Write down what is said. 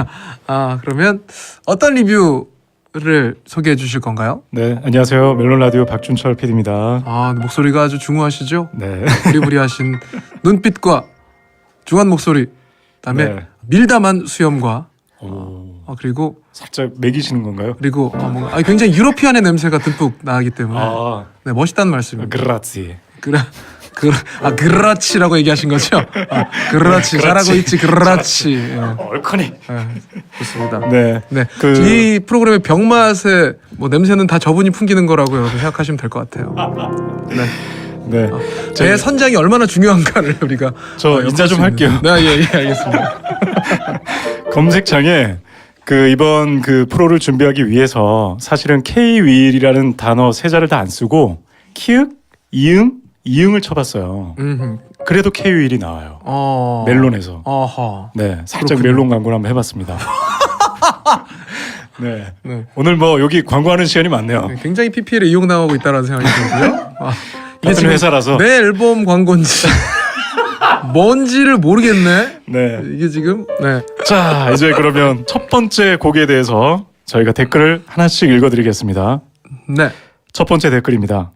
아 그러면 어떤 리뷰를 소개해 주실 건가요? 네, 안녕하세요. 멜론 라디오 박준철 PD입니다. 아 목소리가 아주 중후하시죠? 네. 부리부리하신 눈빛과 중한 목소리, 그다음에 네. 밀담한 수염과 오, 어, 그리고 살짝 매기시는 건가요? 그리고 어, 뭔가 아, 굉장히 유러피안의 냄새가 듬뿍 나기 때문에 아, 네, 멋있다는 말씀입니다. 그라치. 그라 그, 아 그라치라고 얘기하신 거죠? 아, 그라치 잘하고 있지 그라치. 예, 얼커니. 예, 좋습니다. 네. 네, 그- 이 프로그램의 병맛의 뭐 냄새는 다 저분이 풍기는 거라고 생각하시면 될 것 같아요. 네, 네. 제 선장이 얼마나 중요한가를 우리가 저 어, 인사 좀 엿볼 수 있는- 할게요. 네, 예, 예, 알겠습니다. 검색창에 그 이번 그 프로를 준비하기 위해서 사실은 K 윌이라는 단어 세 자를 다 안 쓰고 키읔, 이응, 이응을 쳐봤어요. 음, 그래도 K 윌이 나와요. 어, 멜론에서. 어허, 네, 살짝 그렇군요. 멜론 광고를 한번 해봤습니다. 네. 네. 오늘 뭐 여기 광고하는 시간이 많네요. 네, 굉장히 PPL에 이용당하고 있다는 생각이 들고요. 아, 같은 회사라서. 내 앨범 광고인지 뭔지를 모르겠네. 네. 이게 지금 네. 자, 이제 그러면 첫 번째 곡에 대해서 저희가 댓글을 하나씩 읽어드리겠습니다. 네. 첫 번째 댓글입니다.